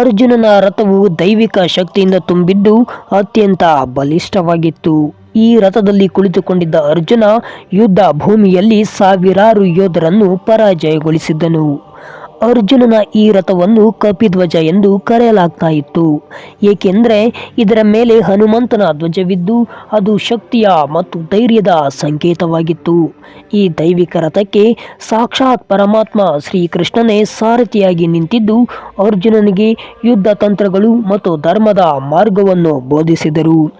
ಅರ್ಜುನನ ರಥವು ದೈವಿಕ ಶಕ್ತಿಯಿಂದ ತುಂಬಿದ್ದು ಅತ್ಯಂತ ಬಲಿಷ್ಠವಾಗಿತ್ತು. ಈ ರಥದಲ್ಲಿ ಕುಳಿತುಕೊಂಡಿದ್ದ ಅರ್ಜುನ ಯುದ್ಧ ಭೂಮಿಯಲ್ಲಿ ಸಾವಿರಾರು ಯೋಧರನ್ನು ಪರಾಜಯಗೊಳಿಸಿದ್ದನು. ಅರ್ಜುನನ ಈ ರಥವನ್ನು ಕಪಿಧ್ವಜ ಎಂದು ಕರೆಯಲಾಗ್ತಾ ಇತ್ತು. ಏಕೆಂದರೆ ಇದರ ಮೇಲೆ ಹನುಮಂತನ ಧ್ವಜವಿದ್ದು ಅದು ಶಕ್ತಿಯ ಮತ್ತು ಧೈರ್ಯದ ಸಂಕೇತವಾಗಿತ್ತು. ಈ ದೈವಿಕ ರಥಕ್ಕೆ ಸಾಕ್ಷಾತ್ ಪರಮಾತ್ಮ ಶ್ರೀಕೃಷ್ಣನೇ ಸಾರಥಿಯಾಗಿ ನಿಂತಿದ್ದು ಅರ್ಜುನನಿಗೆ ಯುದ್ಧ ತಂತ್ರಗಳು ಮತ್ತು ಧರ್ಮದ ಮಾರ್ಗವನ್ನು ಬೋಧಿಸಿದರು.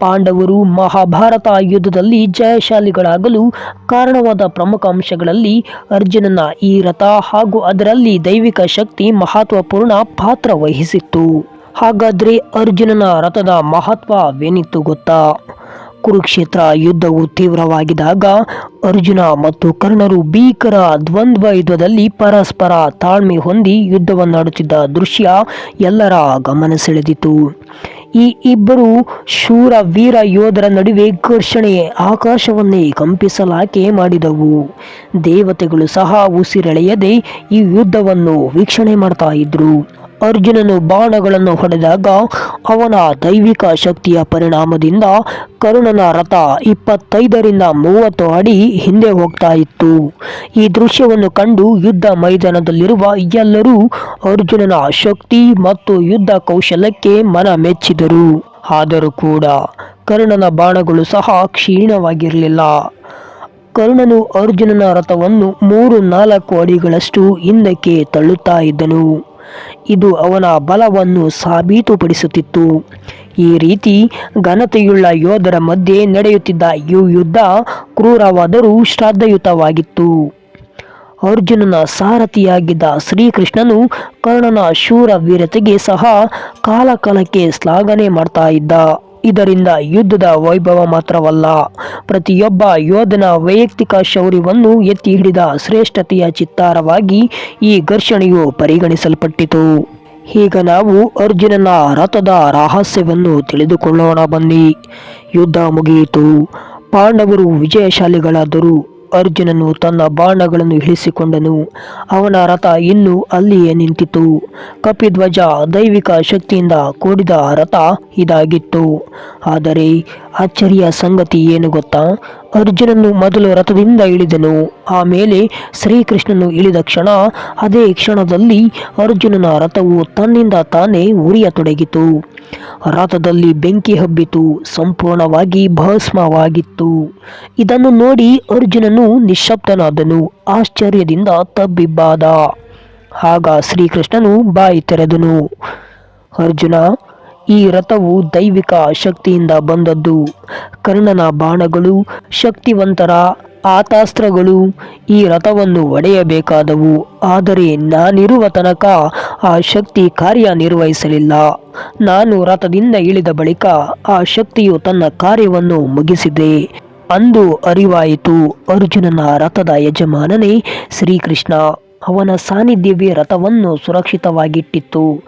ಪಾಂಡವರು ಮಹಾಭಾರತ ಯುದ್ಧದಲ್ಲಿ ಜಯಶಾಲಿಗಳಾಗಲು ಕಾರಣವಾದ ಪ್ರಮುಖ ಅಂಶಗಳಲ್ಲಿ ಅರ್ಜುನನ ಈ ರಥ ಹಾಗೂ ಅದರಲ್ಲಿ ದೈವಿಕ ಶಕ್ತಿ ಮಹತ್ವಪೂರ್ಣ ಪಾತ್ರ ವಹಿಸಿತ್ತು. ಹಾಗಾದ್ರೆ ಅರ್ಜುನನ ರಥದ ಮಹತ್ವವೇನಿತ್ತು ಗೊತ್ತಾ? ಕುರುಕ್ಷೇತ್ರ ಯುದ್ಧವು ತೀವ್ರವಾಗಿದಾಗ ಅರ್ಜುನ ಮತ್ತು ಕರ್ಣರು ಭೀಕರ ದ್ವಂದ್ವ ಯುದ್ಧದಲ್ಲಿ ಪರಸ್ಪರ ತಾಳ್ಮೆ ಹೊಂದಿ ಯುದ್ಧವನ್ನಾಡುತ್ತಿದ್ದ ದೃಶ್ಯ ಎಲ್ಲರ ಗಮನ ಸೆಳೆದಿತು ಈ ಇಬ್ಬರು ಶೂರ ವೀರ ಯೋಧರ ನಡುವೆ ಘರ್ಷಣೆ ಆಕಾಶವನ್ನೇ ಕಂಪಿಸಲಾಕೆ ಮಾಡಿದವು. ದೇವತೆಗಳು ಸಹ ಉಸಿರೆಳೆಯದೆ ಈ ಯುದ್ಧವನ್ನು ವೀಕ್ಷಣೆ ಮಾಡ್ತಾ ಇದ್ರು. ಅರ್ಜುನನು ಬಾಣಗಳನ್ನು ಹೊಡೆದಾಗ ಅವನ ದೈವಿಕ ಶಕ್ತಿಯ ಪರಿಣಾಮದಿಂದ ಕರುಣನ ರಥ ಇಪ್ಪತ್ತೈದರಿಂದ ಮೂವತ್ತು ಅಡಿ ಹಿಂದೆ ಹೋಗ್ತಾ ಇತ್ತು. ಈ ದೃಶ್ಯವನ್ನು ಕಂಡು ಯುದ್ಧ ಮೈದಾನದಲ್ಲಿರುವ ಎಲ್ಲರೂ ಅರ್ಜುನನ ಶಕ್ತಿ ಮತ್ತು ಯುದ್ಧ ಕೌಶಲಕ್ಕೆ ಮನ ಮೆಚ್ಚಿದರು. ಆದರೂ ಕೂಡ ಕರುಣನ ಬಾಣಗಳು ಸಹ ಕ್ಷೀಣವಾಗಿರಲಿಲ್ಲ. ಕರುಣನು ಅರ್ಜುನನ ರಥವನ್ನು ಮೂರು ನಾಲ್ಕು ಅಡಿಗಳಷ್ಟು ಹಿಂದಕ್ಕೆ ತಳ್ಳುತ್ತಾ ಇದ್ದನು. ಇದು ಅವನ ಬಲವನ್ನು ಸಾಬೀತುಪಡಿಸುತ್ತಿತ್ತು. ಈ ರೀತಿ ಘನತೆಯುಳ್ಳ ಯೋಧರ ಮಧ್ಯೆ ನಡೆಯುತ್ತಿದ್ದ ಈ ಯುದ್ಧ ಕ್ರೂರವಾದರೂ ಶ್ರದ್ಧಯುತವಾಗಿತ್ತು. ಅರ್ಜುನನ ಸಾರಥಿಯಾಗಿದ್ದ ಶ್ರೀಕೃಷ್ಣನು ಕರ್ಣನ ಶೂರ ವೀರತೆಗೆ ಸಹ ಕಾಲಕಾಲಕ್ಕೆ ಶ್ಲಾಘನೆ ಮಾಡ್ತಾ ಇದ್ದ. ಇದರಿಂದ ಯುದ್ಧದ ವೈಭವ ಮಾತ್ರವಲ್ಲ, ಪ್ರತಿಯೊಬ್ಬ ಯೋಧನ ವೈಯಕ್ತಿಕ ಶೌರ್ಯವನ್ನು ಎತ್ತಿ ಹಿಡಿದ ಶ್ರೇಷ್ಠತೆಯ ಚಿತ್ತಾರವಾಗಿ ಈ ಘರ್ಷಣೆಯು ಪರಿಗಣಿಸಲ್ಪಟ್ಟಿತು. ಈಗ ನಾವು ಅರ್ಜುನನ ರಥದ ರಹಸ್ಯವನ್ನು ತಿಳಿದುಕೊಳ್ಳೋಣ ಬನ್ನಿ. ಯುದ್ಧ ಮುಗಿಯಿತು. ಪಾಂಡವರು ವಿಜಯಶಾಲಿಗಳಾದರು. ಅರ್ಜುನನು ತನ್ನ ಬಾಣಗಳನ್ನು ಇಳಿಸಿಕೊಂಡನು. ಅವನ ರಥ ಇನ್ನೂ ಅಲ್ಲಿಯೇ ನಿಂತಿತು ಕಪಿಧ್ವಜ ದೈವಿಕ ಶಕ್ತಿಯಿಂದ ಕೂಡಿದ ರಥ ಇದಾಗಿತ್ತು. ಆದರೆ ಅಚ್ಚರಿಯ ಸಂಗತಿ ಏನು ಗೊತ್ತಾ? ಅರ್ಜುನನು ಮೊದಲು ರಥದಿಂದ ಇಳಿದನು. ಆಮೇಲೆ ಶ್ರೀಕೃಷ್ಣನು ಇಳಿದ ಕ್ಷಣ ಅದೇ ಕ್ಷಣದಲ್ಲಿ ಅರ್ಜುನನ ರಥವು ತನ್ನಿಂದ ತಾನೇ ಉರಿಯತೊಡಗಿತು. ರಥದಲ್ಲಿ ಬೆಂಕಿ ಹಬ್ಬಿತು, ಸಂಪೂರ್ಣವಾಗಿ ಭಸ್ಮವಾಗಿತ್ತು. ಇದನ್ನು ನೋಡಿ ಅರ್ಜುನನು ನಿಶ್ಶಬ್ದನಾದನು, ಆಶ್ಚರ್ಯದಿಂದ ತಬ್ಬಿಬ್ಬಾದ. ಆಗ ಶ್ರೀಕೃಷ್ಣನು ಬಾಯಿ ತೆರೆದನು. ಅರ್ಜುನ, ಈ ರಥವು ದೈವಿಕ ಶಕ್ತಿಯಿಂದ ಬಂದದ್ದು. ಕರ್ಣನ ಬಾಣಗಳು ಶಕ್ತಿವಂತರ ಆತಾಸ್ತ್ರಗಳು ಈ ರಥವನ್ನು ಒಡೆಯಬೇಕಾದವು. ಆದರೆ ನಾನಿರುವ ತನಕ ಆ ಶಕ್ತಿ ಕಾರ್ಯನಿರ್ವಹಿಸಲಿಲ್ಲ. ನಾನು ರಥದಿಂದ ಇಳಿದ ಬಳಿಕ ಆ ಶಕ್ತಿಯು ತನ್ನ ಕಾರ್ಯವನ್ನು ಮುಗಿಸಿದೆ. ಅಂದು ಅರಿವಾಯಿತು, ಅರ್ಜುನನ ರಥದ ಯಜಮಾನನೇ ಶ್ರೀಕೃಷ್ಣ. ಅವನ ಸಾನ್ನಿಧ್ಯವೇ ರಥವನ್ನು ಸುರಕ್ಷಿತವಾಗಿಟ್ಟಿತ್ತು.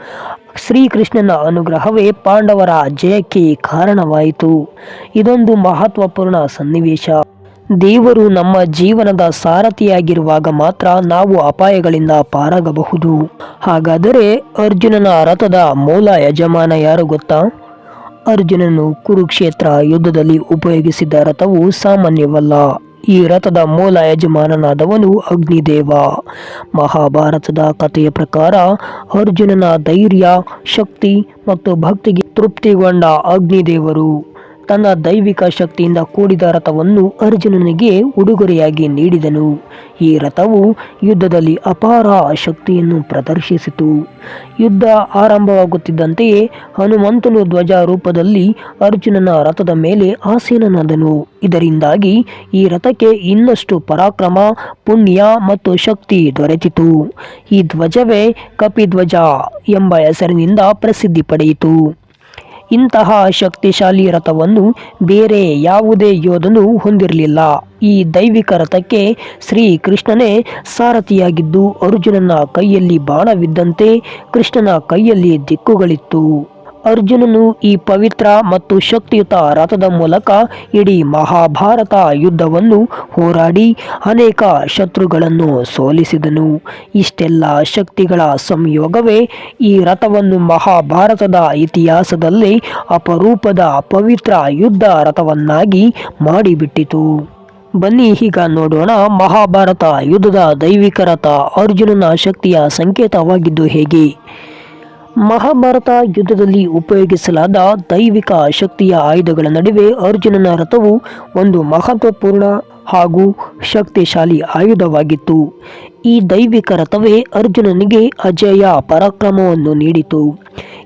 ಶ್ರೀಕೃಷ್ಣನ ಅನುಗ್ರಹವೇ ಪಾಂಡವರ ಜಯಕ್ಕೆ ಕಾರಣವಾಯಿತು. ಇದೊಂದು ಮಹತ್ವಪೂರ್ಣ ಸನ್ನಿವೇಶ. ದೇವರು ನಮ್ಮ ಜೀವನದ ಸಾರಥಿಯಾಗಿರುವಾಗ ಮಾತ್ರ ನಾವು ಅಪಾಯಗಳಿಂದ ಪಾರಾಗಬಹುದು. ಹಾಗಾದರೆ ಅರ್ಜುನನ ರಥದ ಮೂಲ ಯಜಮಾನ ಯಾರು ಗೊತ್ತಾ? ಅರ್ಜುನನು ಕುರುಕ್ಷೇತ್ರ ಯುದ್ಧದಲ್ಲಿ ಉಪಯೋಗಿಸಿದ ರಥವು ಸಾಮಾನ್ಯವಲ್ಲ. ಈ ರಥದ ಮೂಲ ಯಜಮಾನನಾದವನು ಅಗ್ನಿದೇವ. ಮಹಾಭಾರತದ ಕಥೆಯ ಪ್ರಕಾರ ಅರ್ಜುನನ ಧೈರ್ಯ, ಶಕ್ತಿ ಮತ್ತು ಭಕ್ತಿಗೆ ತೃಪ್ತಿಗೊಂಡ ಅಗ್ನಿದೇವರು. ತನ್ನ ದೈವಿಕ ಶಕ್ತಿಯಿಂದ ಕೂಡಿದ ರಥವನ್ನು ಅರ್ಜುನನಿಗೆ ಉಡುಗೊರೆಯಾಗಿ ನೀಡಿದನು. ಈ ರಥವು ಯುದ್ಧದಲ್ಲಿ ಅಪಾರ ಶಕ್ತಿಯನ್ನು ಪ್ರದರ್ಶಿಸಿತು. ಯುದ್ಧ ಆರಂಭವಾಗುತ್ತಿದ್ದಂತೆಯೇ ಹನುಮಂತನು ಧ್ವಜ ರೂಪದಲ್ಲಿ ಅರ್ಜುನನ ರಥದ ಮೇಲೆ ಆಸೀನನಾದನು. ಇದರಿಂದಾಗಿ ಈ ರಥಕ್ಕೆ ಇನ್ನಷ್ಟು ಪರಾಕ್ರಮ, ಪುಣ್ಯ ಮತ್ತು ಶಕ್ತಿ ದೊರೆತಿತು. ಈ ಧ್ವಜವೇ ಕಪಿಧ್ವಜ ಎಂಬ ಹೆಸರಿನಿಂದ ಪ್ರಸಿದ್ಧಿ ಪಡೆಯಿತು. ಇಂತಹ ಶಕ್ತಿಶಾಲಿ ರಥವನ್ನು ಬೇರೆ ಯಾವುದೇ ಯೋಧನು ಹೊಂದಿರಲಿಲ್ಲ. ಈ ದೈವಿಕ ರಥಕ್ಕೆ ಶ್ರೀ ಕೃಷ್ಣನೇ ಸಾರಥಿಯಾಗಿದ್ದು ಅರ್ಜುನನ ಕೈಯಲ್ಲಿ ಬಾಣವಿದ್ದಂತೆ ಕೃಷ್ಣನ ಕೈಯಲ್ಲಿ ದಿಕ್ಕುಗಳಿತ್ತು. ಅರ್ಜುನನು ಈ ಪವಿತ್ರ ಮತ್ತು ಶಕ್ತಿಯುತ ರಥದ ಮೂಲಕ ಇಡೀ ಮಹಾಭಾರತ ಯುದ್ಧವನ್ನು ಹೋರಾಡಿ ಅನೇಕ ಶತ್ರುಗಳನ್ನು ಸೋಲಿಸಿದನು. ಇಷ್ಟೆಲ್ಲ ಶಕ್ತಿಗಳ ಸಂಯೋಗವೇ ಈ ರಥವನ್ನು ಮಹಾಭಾರತದ ಇತಿಹಾಸದಲ್ಲಿ ಅಪರೂಪದ ಪವಿತ್ರ ಯುದ್ಧ ರಥವನ್ನಾಗಿ ಮಾಡಿಬಿಟ್ಟಿತು. ಬನ್ನಿ ಈಗ ನೋಡೋಣ ಮಹಾಭಾರತ ಯುದ್ಧದ ದೈವಿಕ ರಥ ಅರ್ಜುನನ ಶಕ್ತಿಯ ಸಂಕೇತವಾಗಿದ್ದು ಹೇಗೆ? ಮಹಾಭಾರತ ಯುದ್ಧದಲ್ಲಿ ಉಪಯೋಗಿಸಲಾದ ದೈವಿಕ ಶಕ್ತಿಯ ಆಯುಧಗಳ ನಡುವೆ ಅರ್ಜುನನ ರಥವು ಒಂದು ಮಹತ್ವಪೂರ್ಣ ಹಾಗೂ ಶಕ್ತಿಶಾಲಿ ಆಯುಧವಾಗಿತ್ತು. ಈ ದೈವಿಕ ರಥವೇ ಅರ್ಜುನನಿಗೆ ಅಜಯ ಪರಾಕ್ರಮವನ್ನು ನೀಡಿತು.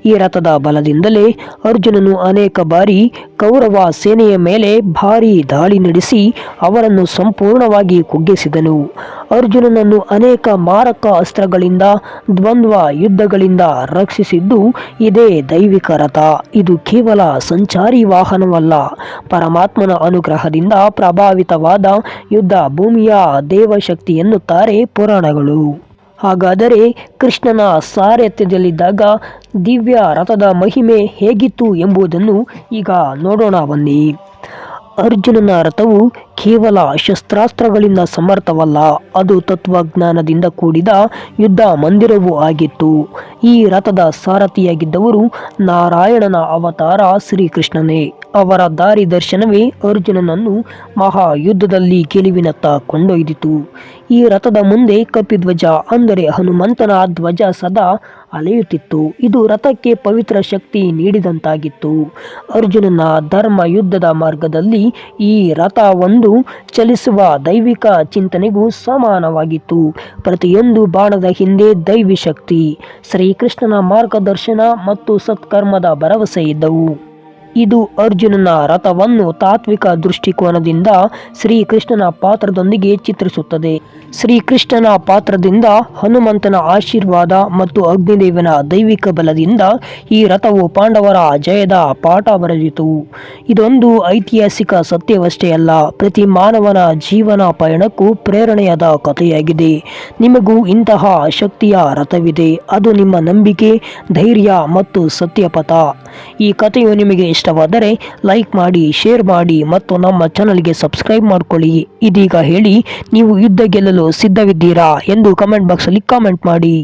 ಈ ರಥದ ಬಲದಿಂದಲೇ ಅರ್ಜುನನು ಅನೇಕ ಬಾರಿ ಕೌರವ ಸೇನೆಯ ಮೇಲೆ ಭಾರೀ ದಾಳಿ ನಡೆಸಿ ಅವರನ್ನು ಸಂಪೂರ್ಣವಾಗಿ ಕುಗ್ಗಿಸಿದನು. ಅರ್ಜುನನನ್ನು ಅನೇಕ ಮಾರಕ ಅಸ್ತ್ರಗಳಿಂದ, ದ್ವಂದ್ವ ಯುದ್ಧಗಳಿಂದ ರಕ್ಷಿಸಿದ್ದು ಇದೇ ದೈವಿಕ ರಥ. ಇದು ಕೇವಲ ಸಂಚಾರಿ ವಾಹನವಲ್ಲ. ಪರಮಾತ್ಮನ ಅನುಗ್ರಹದಿಂದ ಪ್ರಭಾವಿತವಾದ ಯುದ್ಧ ಭೂಮಿಯ ದೇವಶಕ್ತಿ ಎನ್ನುತ್ತಾರೆ ಪುರಾಣಗಳು. ಹಾಗಾದರೆ ಕೃಷ್ಣನ ಸಾರಥ್ಯದಲ್ಲಿದ್ದಾಗ ದಿವ್ಯ ರಥದ ಮಹಿಮೆ ಹೇಗಿತ್ತು ಎಂಬುದನ್ನು ಈಗ ನೋಡೋಣ ಬನ್ನಿ. ಅರ್ಜುನನ ರಥವು ಕೇವಲ ಶಸ್ತ್ರಾಸ್ತ್ರಗಳಿಂದ ಸಮರ್ಥವಲ್ಲ, ಅದು ತತ್ವಜ್ಞಾನದಿಂದ ಕೂಡಿದ ಯುದ್ಧ ಮಂದಿರವೂ ಆಗಿತ್ತು. ಈ ರಥದ ಸಾರಥಿಯಾಗಿದ್ದವರು ನಾರಾಯಣನ ಅವತಾರ ಶ್ರೀಕೃಷ್ಣನೇ. ಅವರ ದಾರಿ ದರ್ಶನವೇ ಅರ್ಜುನನನ್ನು ಮಹಾಯುದ್ಧದಲ್ಲಿ ಗೆಲುವಿನತ್ತ ಕೊಂಡೊಯ್ದಿತು. ಈ ರಥದ ಮುಂದೆ ಕಪಿಧ್ವಜ, ಅಂದರೆ ಹನುಮಂತನ ಧ್ವಜ ಸದಾ ಅಲೆಯುತ್ತಿತ್ತು. ಇದು ರಥಕ್ಕೆ ಪವಿತ್ರ ಶಕ್ತಿ ನೀಡಿದಂತಾಗಿತ್ತು. ಅರ್ಜುನನ ಧರ್ಮ ಯುದ್ಧದ ಮಾರ್ಗದಲ್ಲಿ ಈ ರಥ ಒಂದು ಚಲಿಸುವ ದೈವಿಕ ಚಿಂತನೆಗೂ ಸಮಾನವಾಗಿತ್ತು. ಪ್ರತಿಯೊಂದು ಬಾಣದ ಹಿಂದೆ ದೈವಿ ಶಕ್ತಿ ಶ್ರೀಕೃಷ್ಣನ ಮಾರ್ಗದರ್ಶನ ಮತ್ತು ಸತ್ಕರ್ಮದ ಭರವಸೆ ಇದ್ದವು. ಇದು ಅರ್ಜುನನ ರಥವನ್ನು ತಾತ್ವಿಕ ದೃಷ್ಟಿಕೋನದಿಂದ ಶ್ರೀಕೃಷ್ಣನ ಪಾತ್ರದೊಂದಿಗೆ ಚಿತ್ರಿಸುತ್ತದೆ. ಶ್ರೀಕೃಷ್ಣನ ಪಾತ್ರದಿಂದ ಹನುಮಂತನ ಆಶೀರ್ವಾದ ಮತ್ತು ಅಗ್ನಿದೇವನ ದೈವಿಕ ಬಲದಿಂದ ಈ ರಥವು ಪಾಂಡವರ ಜಯದ ಪಾಠ ಬರೆದಿತು. ಇದೊಂದು ಐತಿಹಾಸಿಕ ಸತ್ಯವಷ್ಟೇ ಅಲ್ಲ, ಪ್ರತಿ ಮಾನವನ ಜೀವನ ಪಯಣಕ್ಕೂ ಪ್ರೇರಣೆಯಾದ ಕಥೆಯಾಗಿದೆ. ನಿಮಗೂ ಇಂತಹ ಶಕ್ತಿಯ ರಥವಿದೆ, ಅದು ನಿಮ್ಮ ನಂಬಿಕೆ, ಧೈರ್ಯ ಮತ್ತು ಸತ್ಯಪಥ. ಈ ಕಥೆಯು ನಿಮಗೆ ಇಷ್ಟವಾದರೆ ಲೈಕ್ ಮಾಡಿ, ಶೇರ್ ಮಾಡಿ ಮತ್ತು ನಮ್ಮ ಚಾನಲ್ಗೆ ಸಬ್ಸ್ಕ್ರೈಬ್ ಮಾಡಿಕೊಳ್ಳಿ. ಇದೀಗ ಹೇಳಿ, ನೀವು ಯುದ್ಧ ಗೆಲ್ಲಲು ಸಿದ್ಧವಿದ್ದೀರಾ ಎಂದು ಕಮೆಂಟ್ ಬಾಕ್ಸಲ್ಲಿ ಕಾಮೆಂಟ್ ಮಾಡಿ.